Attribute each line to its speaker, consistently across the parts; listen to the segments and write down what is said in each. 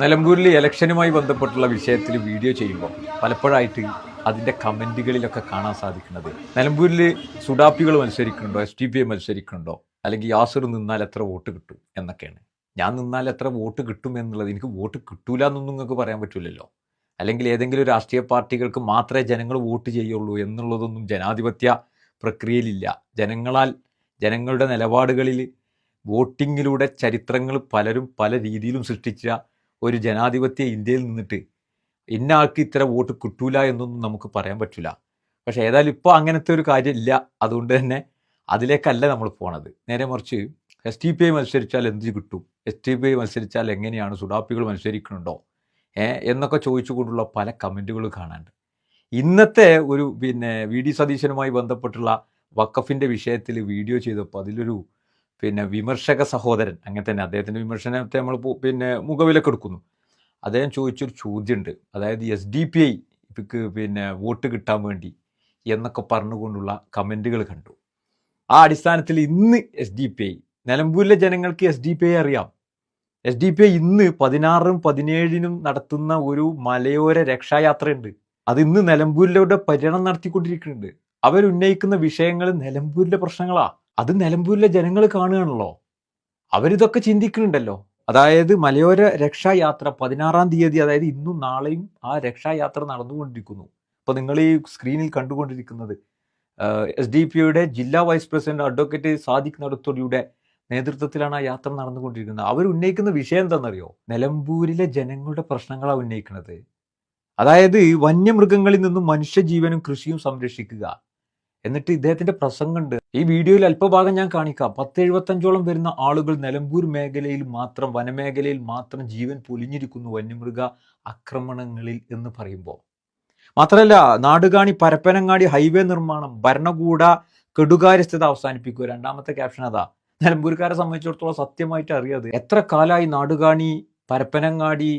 Speaker 1: നിലമ്പൂരിൽ ഇലക്ഷനുമായി ബന്ധപ്പെട്ടുള്ള വിഷയത്തിൽ വീഡിയോ ചെയ്യുമ്പോൾ പലപ്പോഴായിട്ട് അതിന്റെ കമന്റുകളിലൊക്കെ കാണാൻ സാധിക്കുന്നത്. നിലമ്പൂരിൽ സുഡാപ്പികൾ മത്സരിക്കുന്നുണ്ടോ? എസ് ടി പി ഐ മത്സരിക്കുന്നുണ്ടോ? അല്ലെങ്കിൽ യാസർ നിന്നാൽ എത്ര വോട്ട് കിട്ടും എന്നൊക്കെയാണ്. ഞാൻ നിന്നാൽ എത്ര വോട്ട് കിട്ടും എന്നുള്ളത് എനിക്ക് വോട്ട് കിട്ടൂല എന്നൊന്നും നിങ്ങൾക്ക് പറയാൻ പറ്റില്ലല്ലോ. അല്ലെങ്കിൽ ഏതെങ്കിലും രാഷ്ട്രീയ പാർട്ടികൾക്ക് മാത്രമേ ജനങ്ങൾ വോട്ട് ചെയ്യുള്ളൂ എന്നുള്ളതൊന്നും ജനാധിപത്യ പ്രക്രിയയിലില്ല. ജനങ്ങളാൽ ജനങ്ങളുടെ നിലപാടുകളിൽ വോട്ടിങ്ങിലൂടെ ചരിത്രങ്ങൾ പലരും പല രീതിയിലും സൃഷ്ടിച്ച ഒരു ജനാധിപത്യ ഇന്ത്യയിൽ നിന്നിട്ട് ഇന്ന ആൾക്ക് ഇത്ര വോട്ട് കിട്ടൂല എന്നൊന്നും നമുക്ക് പറയാൻ പറ്റില്ല പക്ഷേ ഏതായാലും ഇപ്പോൾ അങ്ങനത്തെ ഒരു കാര്യമില്ല അതുകൊണ്ട് തന്നെ അതിലേക്കല്ല നമ്മൾ പോണത്. നേരെ മറിച്ച് എസ് ടി പി ഐ മത്സരിച്ചാൽ എന്ത് കിട്ടും? എസ് ടി പി ഐ മത്സരിച്ചാൽ എങ്ങനെയാണ് സുഡാപ്പികൾ മത്സരിക്കുന്നുണ്ടോ എന്നൊക്കെ ചോദിച്ചുകൊണ്ടുള്ള പല കമന്റുകൾ കാണാണ്ട് ഇന്നത്തെ ഒരു പിന്നെ വി ഡി സതീശനുമായി ബന്ധപ്പെട്ടുള്ള വക്കഫിന്റെ വിഷയത്തിൽ വീഡിയോ ചെയ്തപ്പോൾ അതിലൊരു പിന്നെ വിമർശക സഹോദരൻ അങ്ങനെ തന്നെ അദ്ദേഹത്തിന്റെ വിമർശനത്തെ നമ്മൾ പിന്നെ മുഖവിലൊക്കെ എടുക്കുന്നു. അദ്ദേഹം ചോദിച്ചൊരു ചോദ്യമുണ്ട് അതായത് എസ് ഡി പി ഐ പിന്നെ വോട്ട് കിട്ടാൻ വേണ്ടി എന്നൊക്കെ പറഞ്ഞുകൊണ്ടുള്ള കമന്റുകൾ കണ്ടു. ആ അടിസ്ഥാനത്തിൽ ഇന്ന് എസ് ഡി പി ഐ നിലമ്പൂരിലെ ജനങ്ങൾക്ക് എസ് ഡി പി ഐ അറിയാം. എസ് ഡി പി ഐ ഇന്ന് പതിനാറും പതിനേഴിനും നടത്തുന്ന ഒരു മലയോര രക്ഷായാത്രയുണ്ട്. അത് ഇന്ന് നിലമ്പൂരിലൂടെ പര്യടനം നടത്തിക്കൊണ്ടിരിക്കുന്നുണ്ട്. അവരുന്നയിക്കുന്ന വിഷയങ്ങൾ നിലമ്പൂരിലെ പ്രശ്നങ്ങളാ. അത് നിലമ്പൂരിലെ ജനങ്ങൾ കാണുകയാണല്ലോ. അവരിതൊക്കെ ചിന്തിക്കുന്നുണ്ടല്ലോ. അതായത് മലയോര രക്ഷായാത്ര പതിനാറാം തീയതി അതായത് ഇന്നും നാളെയും ആ രക്ഷായാത്ര നടന്നുകൊണ്ടിരിക്കുന്നു. അപ്പോൾ നിങ്ങൾ ഈ സ്ക്രീനിൽ കണ്ടുകൊണ്ടിരിക്കുന്നത് എസ് ഡി പി യുടെ ജില്ലാ വൈസ് പ്രസിഡന്റ് അഡ്വക്കേറ്റ് സാദിഖ് നടത്തോടിയുടെ നേതൃത്വത്തിലാണ് ആ യാത്ര നടന്നുകൊണ്ടിരിക്കുന്നത്. അവർ ഉന്നയിക്കുന്ന വിഷയം എന്താണെന്നറിയോ? നിലമ്പൂരിലെ ജനങ്ങളുടെ പ്രശ്നങ്ങളാണ് ഉന്നയിക്കുന്നത്. അതായത് വന്യമൃഗങ്ങളിൽ നിന്നും മനുഷ്യജീവനും കൃഷിയും സംരക്ഷിക്കുക. എന്നിട്ട് ഇദ്ദേഹത്തിന്റെ പ്രസംഗമുണ്ട്. ഈ വീഡിയോയിൽ അല്പഭാഗം ഞാൻ കാണിക്കാം. പത്ത് എഴുപത്തഞ്ചോളം വരുന്ന ആളുകൾ നിലമ്പൂർ മേഖലയിൽ മാത്രം വനമേഖലയിൽ മാത്രം ജീവൻ പൊലിഞ്ഞിരിക്കുന്നു വന്യമൃഗ ആക്രമണങ്ങളിൽ എന്ന് പറയുമ്പോൾ. മാത്രമല്ല നാടുകാണി പരപ്പനങ്ങാടി ഹൈവേ നിർമ്മാണം ഭരണകൂട കെടുകാര്യസ്ഥത അവസാനിപ്പിക്കുക. രണ്ടാമത്തെ ക്യാപ്ഷൻ അതാ. നിലമ്പൂർക്കാരെ സംബന്ധിച്ചിടത്തോളം സത്യമായിട്ട് അറിയാതെ എത്ര കാലമായി നാടുകാണി പരപ്പനങ്ങാടി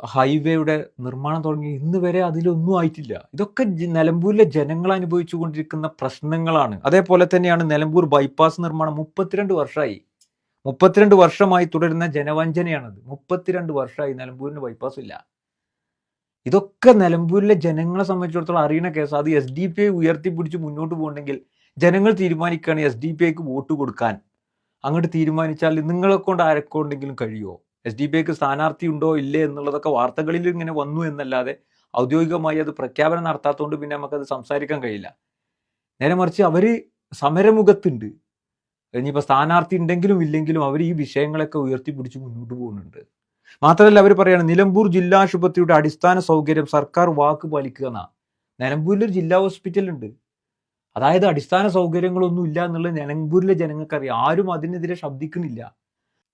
Speaker 1: ഹൈവേയുടെ നിർമ്മാണം തുടങ്ങി ഇന്ന് വരെ അതിലൊന്നും ആയിട്ടില്ല. ഇതൊക്കെ നിലമ്പൂരിലെ ജനങ്ങൾ അനുഭവിച്ചു കൊണ്ടിരിക്കുന്ന പ്രശ്നങ്ങളാണ്. അതേപോലെ തന്നെയാണ് നിലമ്പൂർ ബൈപ്പാസ് നിർമ്മാണം മുപ്പത്തിരണ്ട് വർഷമായി മുപ്പത്തിരണ്ട് വർഷമായി തുടരുന്ന ജനവഞ്ചനയാണത്. മുപ്പത്തിരണ്ട് വർഷമായി നിലമ്പൂരിന് ബൈപ്പാസ് ഇല്ല. ഇതൊക്കെ നിലമ്പൂരിലെ ജനങ്ങളെ സംബന്ധിച്ചിടത്തോളം അറിയുന്ന കേസ്. അത് എസ് ഡി പി ഐ ഉയർത്തിപ്പിടിച്ച് മുന്നോട്ട് പോകണമെങ്കിൽ ജനങ്ങൾ തീരുമാനിക്കുകയാണ് എസ് ഡി പി ഐക്ക് വോട്ട് കൊടുക്കാൻ. അങ്ങോട്ട് തീരുമാനിച്ചാൽ നിങ്ങളെ കൊണ്ട് ആരെക്കൊണ്ടെങ്കിലും കഴിയുമോ? എസ് ഡി പി ഐക്ക് സ്ഥാനാർത്ഥി ഉണ്ടോ ഇല്ലേ എന്നുള്ളതൊക്കെ വാർത്തകളിൽ ഇങ്ങനെ വന്നു എന്നല്ലാതെ ഔദ്യോഗികമായി അത് പ്രഖ്യാപനം നടത്താത്തതുകൊണ്ട് പിന്നെ നമുക്കത് സംസാരിക്കാൻ കഴിയില്ല. നേരെ മറിച്ച് അവർ സമരമുഖത്തുണ്ട്. ഇനിയിപ്പോൾ സ്ഥാനാർത്ഥി ഉണ്ടെങ്കിലും ഇല്ലെങ്കിലും അവർ ഈ വിഷയങ്ങളൊക്കെ ഉയർത്തിപ്പിടിച്ച് മുന്നോട്ട് പോകുന്നുണ്ട്. മാത്രമല്ല അവർ പറയുകയാണ് നിലമ്പൂർ ജില്ലാ ആശുപത്രിയുടെ അടിസ്ഥാന സൗകര്യം സർക്കാർ വാക്ക് പാലിക്കുക എന്നാ. നിലമ്പൂരിൽ ഒരു ജില്ലാ ഹോസ്പിറ്റൽ ഉണ്ട്. അതായത് അടിസ്ഥാന സൗകര്യങ്ങളൊന്നും ഇല്ല എന്നുള്ളത് നിലമ്പൂരിലെ ജനങ്ങൾക്കറിയാം. ആരും അതിനെതിരെ ശബ്ദിക്കുന്നില്ല.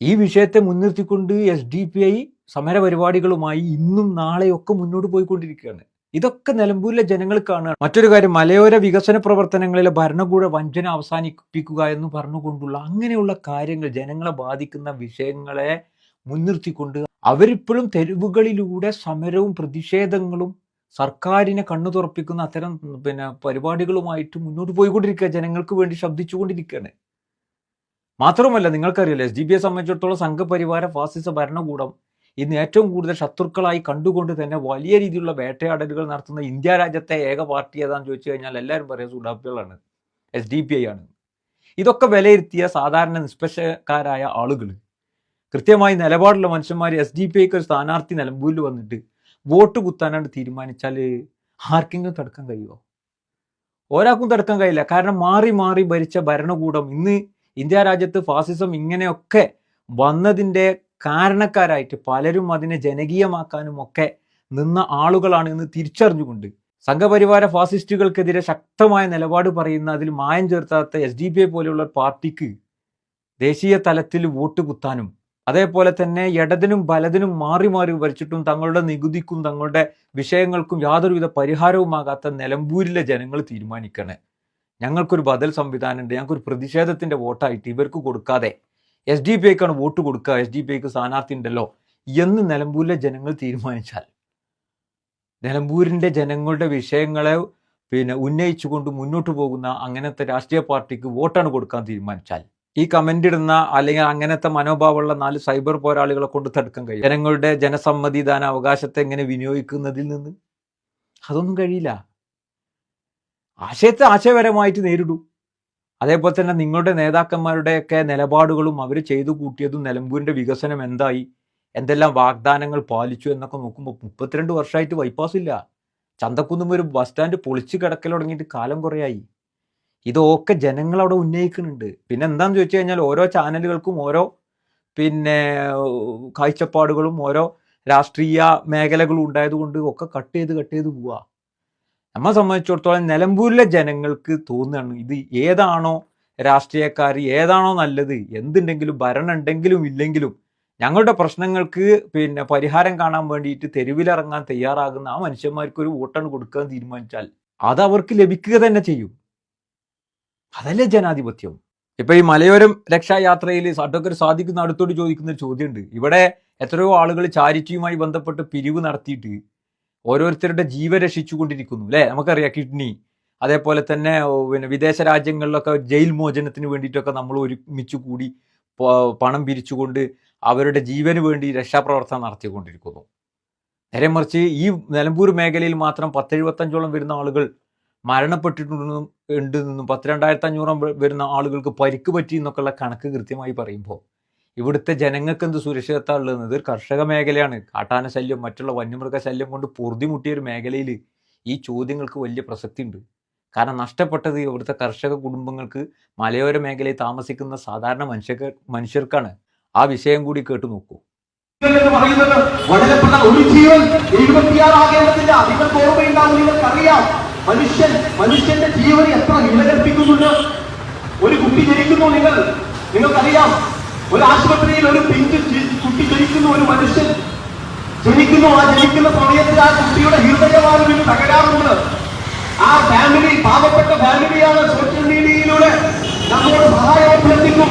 Speaker 1: ഈ വിഷയത്തെ മുൻനിർത്തിക്കൊണ്ട് എസ് ഡി പി ഐ സമരപരിപാടികളുമായി ഇന്നും നാളെയൊക്കെ മുന്നോട്ട് പോയിക്കൊണ്ടിരിക്കുകയാണ്. ഇതൊക്കെ നിലമ്പൂരിലെ ജനങ്ങൾ കാണുക മറ്റൊരു കാര്യം മലയോര വികസന പ്രവർത്തനങ്ങളിലെ ഭരണകൂട വഞ്ചന അവസാനിപ്പിക്കുക എന്ന് പറഞ്ഞുകൊണ്ടുള്ള അങ്ങനെയുള്ള കാര്യങ്ങൾ ജനങ്ങളെ ബാധിക്കുന്ന വിഷയങ്ങളെ മുൻനിർത്തിക്കൊണ്ട് അവരിപ്പോഴും തെരുവുകളിലൂടെ സമരവും പ്രതിഷേധങ്ങളും സർക്കാരിനെ കണ്ണു തുറപ്പിക്കുന്ന അത്തരം പിന്നെ പരിപാടികളുമായിട്ട് മുന്നോട്ട് പോയിക്കൊണ്ടിരിക്കുക ജനങ്ങൾക്ക് വേണ്ടി ശബ്ദിച്ചുകൊണ്ടിരിക്കുകയാണ് മാത്രമല്ല നിങ്ങൾക്കറിയില്ല എസ് ഡി ബിയെ സംബന്ധിച്ചിടത്തോളം സംഘപരിവാര ഫാസിസ ഭരണകൂടം ഇന്ന് ഏറ്റവും കൂടുതൽ ശത്രുക്കളായി കണ്ടുകൊണ്ട് തന്നെ വലിയ രീതിയിലുള്ള വേട്ടയാടലുകൾ നടത്തുന്ന ഇന്ത്യ രാജ്യത്തെ ഏക പാർട്ടി ഏതാണെന്ന് ചോദിച്ചു കഴിഞ്ഞാൽ എല്ലാവരും പറയുന്നത് സുഡാപ്പികളാണ്. എസ് ഡി പി ഐ ആണ്. ഇതൊക്കെ വിലയിരുത്തിയ സാധാരണ നിഷ്പക്ഷക്കാരായ ആളുകൾ കൃത്യമായി നിലപാടുള്ള മനുഷ്യന്മാർ എസ് ഡി പി ഐക്ക് ഒരു സ്ഥാനാർത്ഥി നിലമ്പൂരിൽ വന്നിട്ട് വോട്ട് കുത്താനാണ് തീരുമാനിച്ചാൽ ആർക്കെങ്കിലും തടുക്കാൻ കഴിയുമോ ഒരാൾക്കും തടുക്കാൻ കഴിയില്ല. കാരണം മാറി മാറി ഭരിച്ച ഭരണകൂടം ഇന്ന് ഇന്ത്യ രാജ്യത്ത് ഫാസിസം ഇങ്ങനെയൊക്കെ വന്നതിന്റെ കാരണക്കാരായിട്ട് പലരും അതിനെ ജനകീയമാക്കാനും ഒക്കെ നിന്ന ആളുകളാണ് ഇന്ന് തിരിച്ചറിഞ്ഞുകൊണ്ട് സംഘപരിവാര ഫാസിസ്റ്റുകൾക്കെതിരെ ശക്തമായ നിലപാട് പറയുന്ന അതിൽ മായം ചേർത്താത്ത എസ് ഡി പി ഐ പോലെയുള്ള പാർട്ടിക്ക് ദേശീയ തലത്തിൽ വോട്ട് കുത്താനും അതേപോലെ തന്നെ ഇടതിനും വലതിനും മാറി മാറി വരച്ചിട്ടും തങ്ങളുടെ നികുതിക്കും തങ്ങളുടെ വിഷയങ്ങൾക്കും യാതൊരുവിധ പരിഹാരവുമാകാത്ത നിലമ്പൂരിലെ ജനങ്ങൾ തീരുമാനിക്കണേ. ഞങ്ങൾക്കൊരു ബദൽ സംവിധാനമുണ്ട് ഞങ്ങൾക്കൊരു പ്രതിഷേധത്തിന്റെ വോട്ടായിട്ട് ഇവർക്ക് കൊടുക്കാതെ എസ് ഡി പി ഐക്കാണ് വോട്ട് കൊടുക്കുക എസ് ഡി പി ഐക്ക് സ്ഥാനാർത്ഥി ഉണ്ടല്ലോ എന്ന് നിലമ്പൂരിലെ ജനങ്ങൾ തീരുമാനിച്ചാൽ. നിലമ്പൂരിന്റെ ജനങ്ങളുടെ വിഷയങ്ങളെ പിന്നെ ഉന്നയിച്ചുകൊണ്ട് മുന്നോട്ട് പോകുന്ന അങ്ങനത്തെ രാഷ്ട്രീയ പാർട്ടിക്ക് വോട്ടാണ് കൊടുക്കാൻ തീരുമാനിച്ചാൽ. ഈ കമന്റ് ഇടുന്ന അല്ലെങ്കിൽ അങ്ങനത്തെ മനോഭാവമുള്ള നാല് സൈബർ പോരാളികളെ കൊണ്ട് തടുക്കാൻ കഴിയും. ജനങ്ങളുടെ ജനസമ്മതിദാന അവകാശത്തെ എങ്ങനെ വിനിയോഗിക്കുന്നതിൽ നിന്ന്? അതൊന്നും കഴിയില്ല. ആശയത്തെ ആശയപരമായിട്ട് നേരിടൂ. അതേപോലെ തന്നെ നിങ്ങളുടെ നേതാക്കന്മാരുടെയൊക്കെ നിലപാടുകളും അവർ ചെയ്തു കൂട്ടിയതും നിലമ്പൂരിന്റെ വികസനം എന്തായി? എന്തെല്ലാം വാഗ്ദാനങ്ങൾ പാലിച്ചു എന്നൊക്കെ നോക്കുമ്പോൾ മുപ്പത്തിരണ്ട് വർഷമായിട്ട് ബൈപ്പാസ് ഇല്ല. ചന്തക്കുന്നും ഒരു ബസ് സ്റ്റാൻഡ് പൊളിച്ചു കിടക്കൽ തുടങ്ങിയിട്ട് കാലം കുറയായി. ഇതൊക്കെ ജനങ്ങൾ അവിടെ ഉന്നയിക്കുന്നുണ്ട്. പിന്നെ എന്താന്ന് ചോദിച്ചു കഴിഞ്ഞാൽ ഓരോ ചാനലുകൾക്കും ഓരോ പിന്നെ കാഴ്ചപ്പാടുകളും ഓരോ രാഷ്ട്രീയ മേഖലകളും ഉണ്ടായതുകൊണ്ട് ഒക്കെ കട്ട് ചെയ്ത് കട്ട് ചെയ്ത് പോവുക നമ്മെ സംബന്ധിച്ചിടത്തോളം നിലമ്പൂരിലെ ജനങ്ങൾക്ക് തോന്നുകയാണ് ഇത് ഏതാണോ രാഷ്ട്രീയക്കാർ ഏതാണോ നല്ലത് എന്തുണ്ടെങ്കിലും ഭരണം ഉണ്ടെങ്കിലും ഇല്ലെങ്കിലും ഞങ്ങളുടെ പ്രശ്നങ്ങൾക്ക് പിന്നെ പരിഹാരം കാണാൻ വേണ്ടിയിട്ട് തെരുവിലിറങ്ങാൻ തയ്യാറാകുന്ന ആ മനുഷ്യന്മാർക്ക് ഒരു വോട്ടാണ് കൊടുക്കാൻ തീരുമാനിച്ചാൽ അത് അവർക്ക് ലഭിക്കുക തന്നെ ചെയ്യും. അതല്ലേ ജനാധിപത്യം? ഇപ്പൊ ഈ മലയോരം രക്ഷായാത്രയിൽ അഡ്വക്കറ്റ് സാധിക്കുന്ന അടുത്തോട് ചോദിക്കുന്ന ചോദ്യമുണ്ട്. ഇവിടെ എത്രയോ ആളുകൾ ചാരിറ്റിയുമായി ബന്ധപ്പെട്ട് പിരിവ് നടത്തിയിട്ട് ഓരോരുത്തരുടെ ജീവൻ രക്ഷിച്ചുകൊണ്ടിരിക്കുന്നു അല്ലെ? നമുക്കറിയാം കിഡ്നി അതേപോലെ തന്നെ പിന്നെ വിദേശ രാജ്യങ്ങളിലൊക്കെ ജയിൽ മോചനത്തിന് വേണ്ടിയിട്ടൊക്കെ നമ്മൾ ഒരുമിച്ച് കൂടി പണം പിരിച്ചുകൊണ്ട് അവരുടെ ജീവന് വേണ്ടി രക്ഷാപ്രവർത്തനം നടത്തിക്കൊണ്ടിരിക്കുന്നു. നേരെ മറിച്ച് ഈ നിലമ്പൂർ മേഖലയിൽ മാത്രം പത്തെഴുപത്തഞ്ചോളം വരുന്ന ആളുകൾ മരണപ്പെട്ടിട്ടുണ്ടെന്നും ഉണ്ട് നിന്നും പത്ത് രണ്ടായിരത്തി അഞ്ഞൂറോളം വരുന്ന ആളുകൾക്ക് പരിക്ക് പറ്റി എന്നൊക്കെയുള്ള കണക്ക് കൃത്യമായി പറയുമ്പോൾ ഇവിടുത്തെ ജനങ്ങൾക്ക് എന്ത് സുരക്ഷിതത്വം ഉള്ളത്? ഇത് കർഷക മേഖലയാണ്. കാട്ടാന ശല്യം മറ്റുള്ള വന്യമൃഗ ശല്യം കൊണ്ട് പൊറുതിമുട്ടിയ ഒരു മേഖലയിൽ ഈ ചോദ്യങ്ങൾക്ക് വലിയ പ്രസക്തി ഉണ്ട് കാരണം നഷ്ടപ്പെട്ടത് ഇവിടുത്തെ കർഷക കുടുംബങ്ങൾക്ക് മലയോര മേഖലയിൽ താമസിക്കുന്ന സാധാരണ മനുഷ്യർക്ക് മനുഷ്യർക്കാണ്. ആ വിഷയം കൂടി കേട്ടു നോക്കൂ.
Speaker 2: ഒരു ജീവൻ മനുഷ്യൻ മനുഷ്യന്റെ ജീവനെ എത്ര വില ഒരു കുട്ടി ജനിക്കുന്നു നിങ്ങൾ നിങ്ങൾക്കറിയാം ഒരു ആശുപത്രിയിൽ ഒരു പിഞ്ച് കുട്ടി ജനിക്കുന്ന ഒരു മനുഷ്യൻ ജനിക്കുന്നു ആ ജനിക്കുന്ന സമയത്ത് ആ കുട്ടിയുടെ ഹൃദയവാനുവിന് തകരാറുണ്ട്. ആ ഫാമിലി പാവപ്പെട്ട ഫാമിലിയാണ് സോഷ്യൽ മീഡിയയിലൂടെ നമ്മളോട് സഹായം അഭ്യർത്ഥിക്കും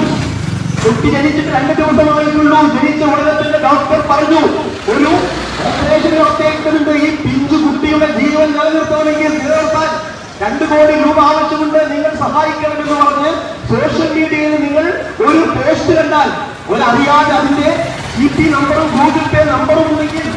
Speaker 2: കുട്ടി ജനിച്ചിട്ട് രണ്ട് ദിവസമായിട്ടുള്ളൂ. ജനിച്ച ഉടനെ തന്നെ ഡോക്ടർ പറഞ്ഞു ഒരു ഓപ്പറേഷൻ ഈ പിഞ്ചു കുട്ടിയുടെ ജീവൻ നിലനിർത്തണമെങ്കിൽ നിലനിർത്താൻ രണ്ട് കോടി രൂപ ആവശ്യമുണ്ട്. നിങ്ങൾ സഹായിക്കണമെന്ന് പറഞ്ഞ് സോഷ്യൽ മീഡിയയിൽ നിങ്ങൾ ഒരു പോസ്റ്റ് കണ്ടാൽ ഒരറിയാതെ അതിന്റെ ഇ പി നമ്പറും ഗൂഗിൾ പേ നമ്പറും ഉണ്ടെങ്കിൽ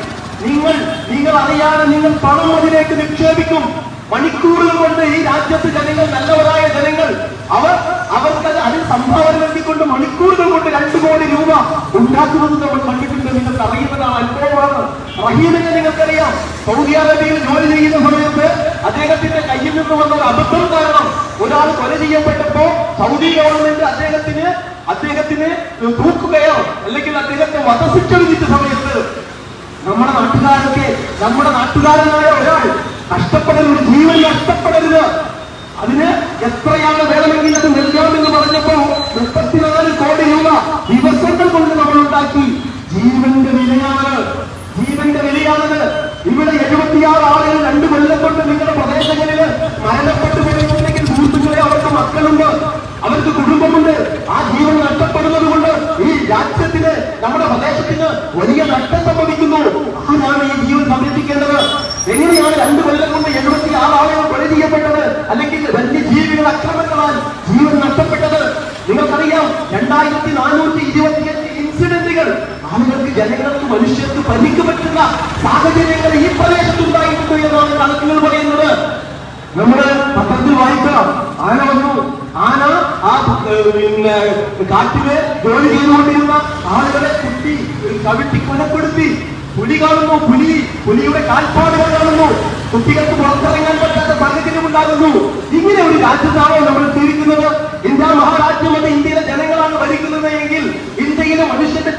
Speaker 2: നിങ്ങൾ നിങ്ങൾ അറിയാതെ നിങ്ങൾ പണം അതിലേക്ക് നിക്ഷേപിക്കും. മണിക്കൂറുകൾ കൊണ്ട് ഈ രാജ്യത്ത് ജനങ്ങൾ നല്ലവരായ ജനങ്ങൾ അവർ അവർക്ക് അതിൽ സംഭാവന നൽകിക്കൊണ്ട് മണിക്കൂറുകൾ കൊണ്ട് രണ്ടു കോടി രൂപ ഉണ്ടാക്കുന്നത് നമ്മൾ കണ്ടിട്ടുണ്ട്. നിങ്ങൾക്ക് അറിയുന്നതാണ് അനുഭവമാണ്. റഹീമിനെ നിങ്ങൾക്കറിയാം. സൗദി അറേബ്യയിൽ ജോലി ചെയ്യുന്ന സമയത്ത് അദ്ദേഹത്തിന്റെ കയ്യിൽ നിന്ന് വന്ന ഒരു അബദ്ധം കാരണം ഒരാൾ കൊല ചെയ്യപ്പെട്ടപ്പോ സൗദി ഗവൺമെന്റ് അദ്ദേഹത്തിന് അദ്ദേഹത്തിന് തൂക്കുകയോ അല്ലെങ്കിൽ അദ്ദേഹത്തെ വധശിക്ഷ വിധിച്ച സമയത്ത് നമ്മുടെ നാട്ടുകാരൊക്കെ നമ്മുടെ നാട്ടുകാരനായ ഒരാൾ കഷ്ടപ്പെടരുത് ജീവൻ നഷ്ടപ്പെടരുത്. അതിന് എത്രയാണ് വേണമെങ്കിൽ അത് നൽകാമെന്ന് പറഞ്ഞപ്പോ മുപ്പത്തിനാല് കോടി രൂപ ദിവസങ്ങൾ കൊണ്ട് നമ്മൾ ഉണ്ടാക്കി. ജീവന്റെ വിലയാണ് ജീവന്റെ വിലയാണത്. ഇവിടെ എഴുപത്തിയാറ് ആളുകൾ രണ്ടു കൊല്ലം കൊണ്ട് നിങ്ങളുടെ പ്രദേശങ്ങളിൽ മരണപ്പെട്ടു പോയിട്ടുണ്ടെങ്കിൽ സുഹൃത്തുക്കളെ അവർക്ക് മക്കളുണ്ട്. അവർക്ക് കുടുംബമുണ്ട്. ആ ജീവൻ നഷ്ടപ്പെടുന്നത് കൊണ്ട് ഈ രാജ്യത്തിന് നമ്മുടെ പ്രദേശത്തിന് വലിയ നഷ്ടം സംഭവിക്കുന്നു. ആരാണ് ഈ ജീവൻ സംരക്ഷിക്കേണ്ടത്? എങ്ങനെയാണ് രണ്ട് കൊല്ലം കൊണ്ട് എഴുപത്തി ആറാളുകൾ കൊല ചെയ്യപ്പെട്ടത്? അല്ലെങ്കിൽ വന്യജീവികൾ അക്രമങ്ങളാൽ ജീവൻ നഷ്ടപ്പെട്ടത്? നിങ്ങൾക്കറിയാം രണ്ടായിരത്തി നാനൂറ്റി ഇരുപത്തിയഞ്ച് ഇൻസിഡന്റുകൾ ആളുകൾക്ക് ജനങ്ങൾക്ക് മനുഷ്യർക്ക് പരിക്ക് പറ്റുന്ന സാഹചര്യങ്ങൾ പിന്നെ കാട്ടിൽ ജോലി ചെയ്തുകൊണ്ടിരുന്ന ആളുകളെ കുട്ടി കവിട്ടി കൊലപ്പെടുത്തി. പുലി കാണുന്നു പുലി. പുലിയുടെ കാൽപ്പാടുകൾ കാണുന്നു. കുട്ടികൾക്ക് പുറത്തിറങ്ങാൻ പറ്റാത്ത സാഹചര്യം ഉണ്ടാകുന്നു. ഇങ്ങനെ ഒരു രാജ്യത്താണോ നമ്മൾ ജീവിക്കുന്നത്? ഇന്ത്യ മഹാരാജ്യം എന്ന ഇന്ത്യയിലെ ജനങ്ങളാണ് ഭരിക്കുന്നത് എങ്കിൽ ഇന്ത്യയിലെ മനുഷ്യന്റെ